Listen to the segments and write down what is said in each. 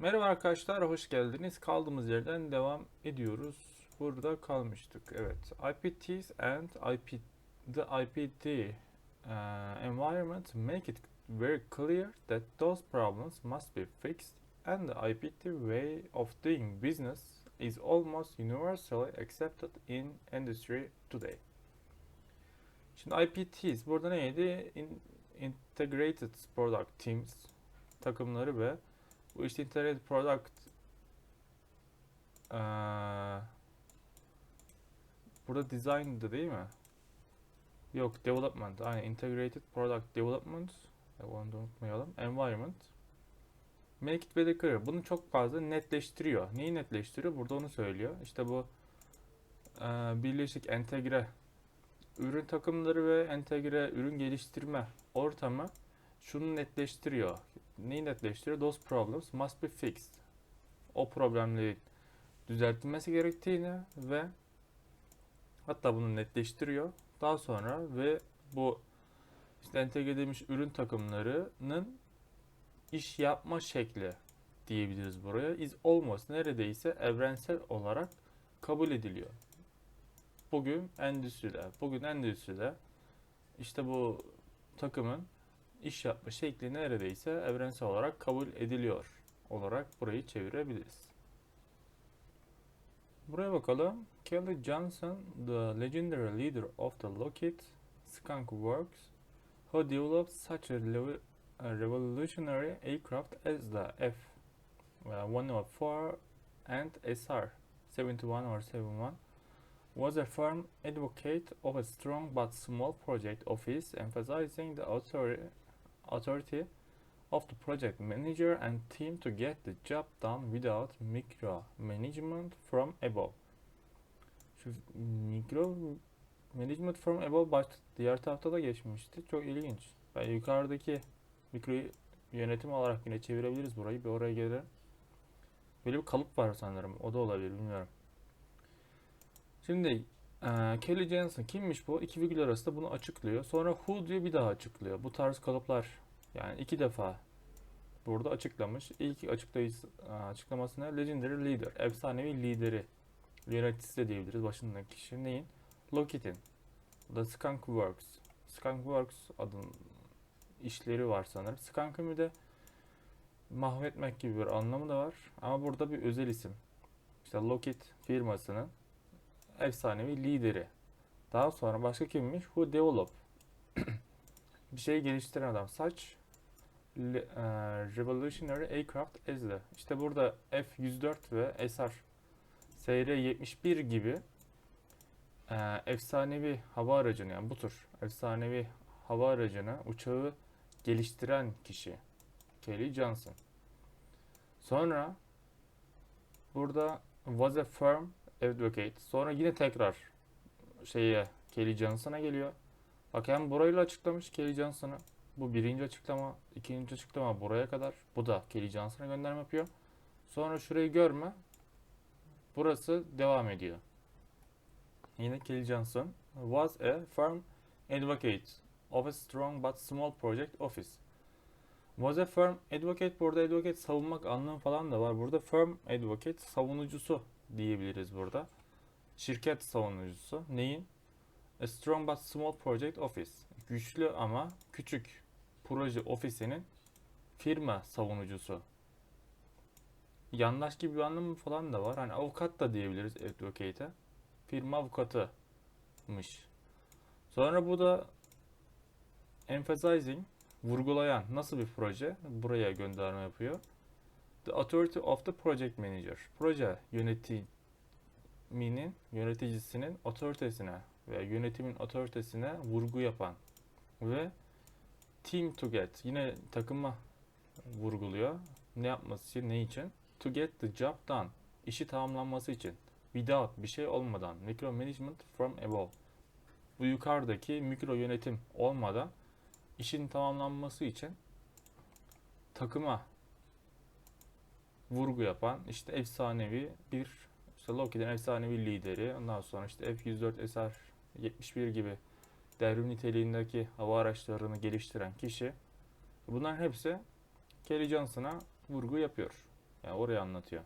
Merhaba arkadaşlar, hoş geldiniz. Kaldığımız yerden devam ediyoruz. Burada kalmıştık. Evet, IPTs and IP, the IPT uh, environment make it very clear that those problems must be fixed and the IPT way of doing business is almost universally accepted in industry today. Şimdi IPTs burada neydi? In- Integrated Product Teams takımları ve bu işte Integrated Product eee, burada design'dı değil mi? Yok, development. Aynen Integrated Product Development. E, Onu da unutmayalım. Environment. Make it very clear. Bunu çok fazla netleştiriyor. Neyi netleştiriyor? Burada onu söylüyor. İşte bu eee, birleşik entegre ürün takımları ve entegre ürün geliştirme ortamı şunu netleştiriyor. Neyi netleştiriyor? Those problems must be fixed. O problemlerin düzeltilmesi gerektiğini ve hatta bunu netleştiriyor. Daha sonra ve bu işte entegre edilmiş ürün takımlarının iş yapma şekli diyebiliriz buraya. Is almost neredeyse evrensel olarak kabul ediliyor. Bugün endüstride, bugün endüstride işte bu takımın iş yapma şekli neredeyse evrensel olarak kabul ediliyor olarak burayı çevirebiliriz. Buraya bakalım. Kelly Johnson, the legendary leader of the Lockheed Skunk Works, who developed such a revolutionary aircraft as the F-104 and SR-71 or 71, was a firm advocate of a strong but small project office, emphasizing the authority authority of the project manager and team to get the job done without micromanagement from above. Şu mikro management from above baş, diğer tarafta da geçmişti. Çok ilginç. Ben yukarıdaki mikro yönetim olarak yine çevirebiliriz burayı. Bir oraya gelelim. Böyle bir kalıp var sanırım. O da olabilir bilmiyorum. Şimdi eee, Kelly Jensen kimmiş bu? İki virgül arasında bunu açıklıyor. Sonra who diyor bir daha açıklıyor. Bu tarz kalıplar yani iki defa burada açıklamış. İlk açıklayıcı açıklaması ne? Legendary Leader. Efsanevi lideri. Yöneticisi de diyebiliriz. Başındaki kişi neyin? Lockheed'in. The Skunk Works. Skunk Works adın işleri var sanırım. Skunk'ı bir de mahvetmek gibi bir anlamı da var. Ama burada bir özel isim. İşte Lockheed firmasının efsanevi lideri. Daha sonra başka kimmiş? Who develop. bir şey geliştiren adam. E, revolutionary aircraft as. İşte burada F-104 ve SR SR-71 gibi e, efsanevi hava aracını yani bu tür efsanevi hava aracını uçağı geliştiren kişi Kelly Johnson. Sonra burada was a firm advocate. Sonra yine tekrar şeye Kelly Johnson'a geliyor. Bak hem burayla açıklamış Kelly Johnson'ı. Bu birinci açıklama, ikinci açıklama buraya kadar. Bu da Kelly Johnson'a gönderme yapıyor. Sonra şurayı görme. Burası devam ediyor. Yine Kelly Johnson was a firm advocate of a strong but small project office. Was a firm advocate burada advocate savunmak anlamı falan da var. Burada firm advocate savunucusu diyebiliriz burada. Şirket savunucusu. Neyin? A strong but small project office. Güçlü ama küçük proje ofisinin firma savunucusu. Yandaş gibi bir anlamı falan da var. Hani avukat da diyebiliriz advocate'e. Firma avukatıymış. Sonra bu da emphasizing vurgulayan nasıl bir proje? Buraya gönderme yapıyor. The authority of the project manager. Proje yönetiminin, yöneticisinin otoritesine ve yönetimin otoritesine vurgu yapan ve team to get yine takıma vurguluyor. Ne yapması için, ne için? To get the job done. İşi tamamlanması için. Without bir şey olmadan. Micro management from above. Bu yukarıdaki mikro yönetim olmadan işin tamamlanması için takıma vurgu yapan işte efsanevi bir işte Lockheed'in efsanevi lideri ondan sonra işte F-104 SR 71 gibi devrim niteliğindeki hava araçlarını geliştiren kişi bunların hepsi Kelly Johnson'a vurgu yapıyor. Yani orayı anlatıyor.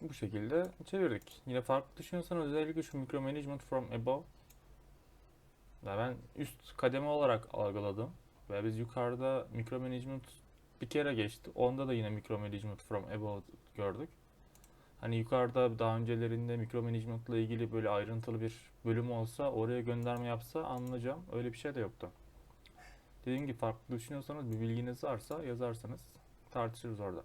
Bu şekilde çevirdik. Yine farklı düşünüyorsanız özellikle şu micromanagement from above. Ya ben üst kademe olarak algıladım. Ve biz yukarıda micromanagement bir kere geçti. Onda da yine micromanagement from above gördük. Hani yukarıda daha öncelerinde ile ilgili böyle ayrıntılı bir bölüm olsa oraya gönderme yapsa anlayacağım. Öyle bir şey de yoktu. Dediğim gibi farklı düşünüyorsanız bir bilginiz varsa yazarsanız tartışırız orada.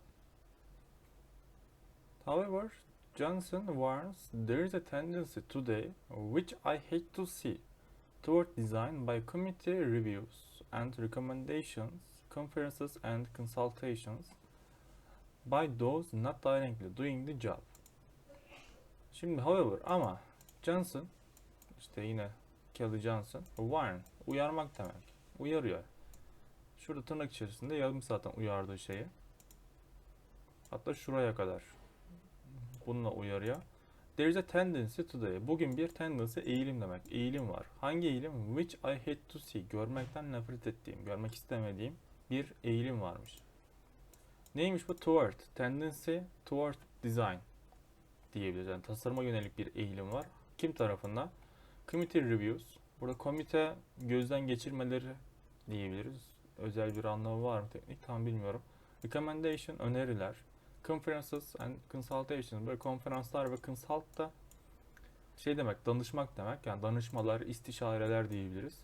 However, Johnson warns there is a tendency today, which I hate to see, toward design by committee reviews and recommendations, conferences and consultations by those not directly doing the job. Şimdi however ama Johnson işte yine Kelly Johnson warn uyarmak demek. Uyarıyor. Şurada tırnak içerisinde yazmış zaten uyardığı şeyi. Hatta şuraya kadar. Bununla uyarıyor. There is a tendency today. Bugün bir tendency eğilim demek. Eğilim var. Hangi eğilim? Which I hate to see. Görmekten nefret ettiğim, görmek istemediğim bir eğilim varmış. Neymiş bu? Toward. Tendency toward design diyebiliriz. Yani tasarıma yönelik bir eğilim var. Kim tarafından? Committee reviews. Burada komite gözden geçirmeleri diyebiliriz. Özel bir anlamı var mı teknik tam bilmiyorum. Recommendation öneriler. Conferences and consultations böyle konferanslar ve consult da şey demek danışmak demek yani danışmalar, istişareler diyebiliriz.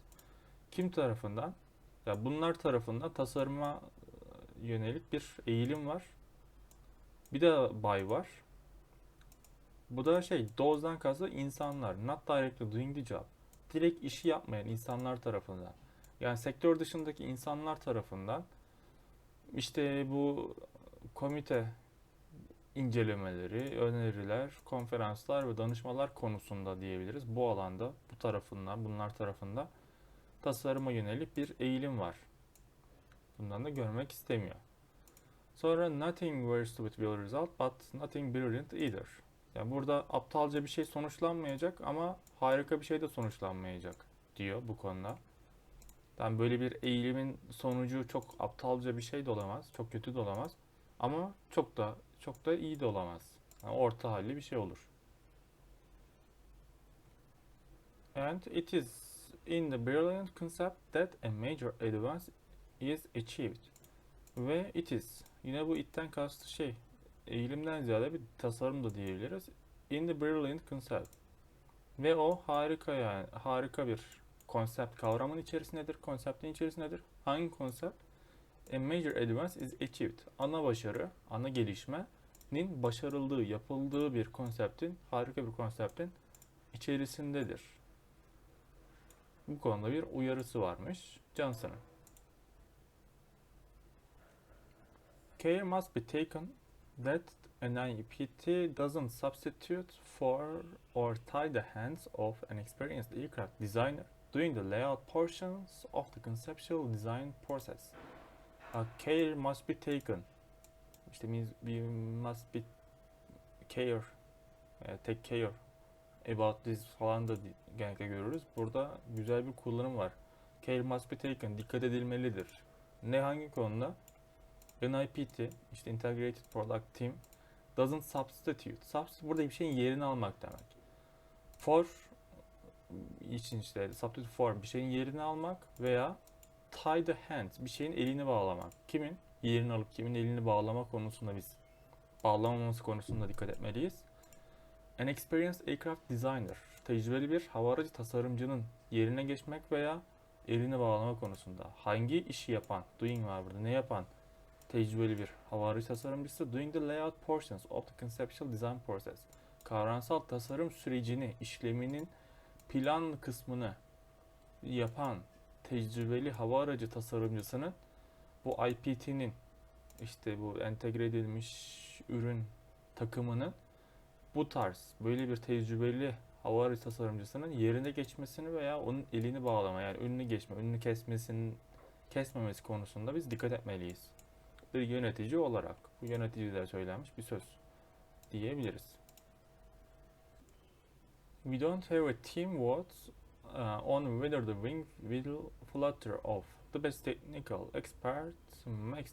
Kim tarafından? Ya bunlar tarafından tasarıma yönelik bir eğilim var. Bir de bay var. Bu da şey doze'dan kastı insanlar. Not directly doing the job. Direkt işi yapmayan insanlar tarafından. Yani sektör dışındaki insanlar tarafından işte bu komite incelemeleri, öneriler, konferanslar ve danışmalar konusunda diyebiliriz. Bu alanda, bu tarafından, bunlar tarafında tasarıma yönelik bir eğilim var. Bundan da görmek istemiyor. Sonra nothing very stupid will result but nothing brilliant either. Yani burada aptalca bir şey sonuçlanmayacak ama harika bir şey de sonuçlanmayacak diyor bu konuda. Yani böyle bir eğilimin sonucu çok aptalca bir şey de olamaz, çok kötü de olamaz. Ama çok da çok da iyi de olamaz. Yani orta halli bir şey olur. And it is in the brilliant concept that a major advance is achieved. Ve it is. Yine bu itten kastı şey. Eğilimden ziyade bir tasarım da diyebiliriz. In the brilliant concept. Ve o harika yani harika bir konsept kavramın içerisindedir. Konseptin içerisindedir. Hangi konsept? A major advance is achieved. Ana başarı, ana gelişmenin başarıldığı, yapıldığı bir konseptin, harika bir konseptin içerisindedir. Bu konuda bir uyarısı varmış Johnson'ın. Care must be taken that an IPT doesn't substitute for or tie the hands of an experienced aircraft designer doing the layout portions of the conceptual design process. A care must be taken. İşte means we must be care, e, take care about this falan da genellikle görürüz. Burada güzel bir kullanım var. Care must be taken, dikkat edilmelidir. Ne hangi konuda? NIPT, işte Integrated Product Team, doesn't substitute. Substitute burada bir şeyin yerini almak demek. For için işte substitute for bir şeyin yerini almak veya tie the hand bir şeyin elini bağlamak. Kimin yerini alıp kimin elini bağlama konusunda biz bağlamaması konusunda dikkat etmeliyiz. An experienced aircraft designer tecrübeli bir hava aracı tasarımcının yerine geçmek veya elini bağlama konusunda hangi işi yapan doing var burada ne yapan tecrübeli bir hava aracı tasarımcısı doing the layout portions of the conceptual design process kavramsal tasarım sürecini işleminin plan kısmını yapan tecrübeli hava aracı tasarımcısının bu IPT'nin işte bu entegre edilmiş ürün takımının bu tarz böyle bir tecrübeli hava aracı tasarımcısının yerine geçmesini veya onun elini bağlama yani önünü geçme, önünü kesmesinin kesmemesi konusunda biz dikkat etmeliyiz. Bir yönetici olarak bu yöneticilere söylenmiş bir söz diyebiliriz. We don't have a team vote uh, on whether the wing will flutter off. The best technical expert makes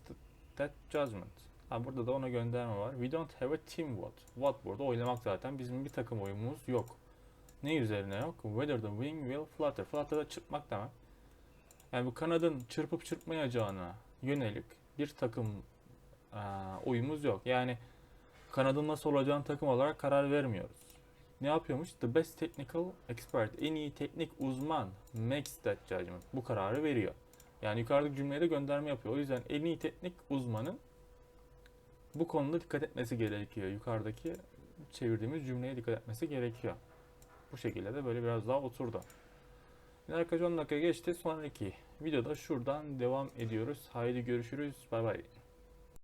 that judgment. Ha burada da ona gönderme var. We don't have a team vote. Vote burada oylamak zaten. Bizim bir takım oyumuz yok. Ne üzerine yok? Whether the wing will flutter. Flutter da çırpmak demek. Yani bu kanadın çırpıp çırpmayacağına yönelik bir takım eee, oyumuz yok. Yani kanadın nasıl olacağını takım olarak karar vermiyoruz. Ne yapıyormuş? The best technical expert, en iyi teknik uzman makes that judgment. Bu kararı veriyor. Yani yukarıdaki cümleye de gönderme yapıyor. O yüzden en iyi teknik uzmanın bu konuda dikkat etmesi gerekiyor. Yukarıdaki çevirdiğimiz cümleye dikkat etmesi gerekiyor. Bu şekilde de böyle biraz daha oturdu. Şimdi arkadaşlar 10 dakika geçti. Sonraki videoda şuradan devam ediyoruz. Haydi görüşürüz. Bay bay.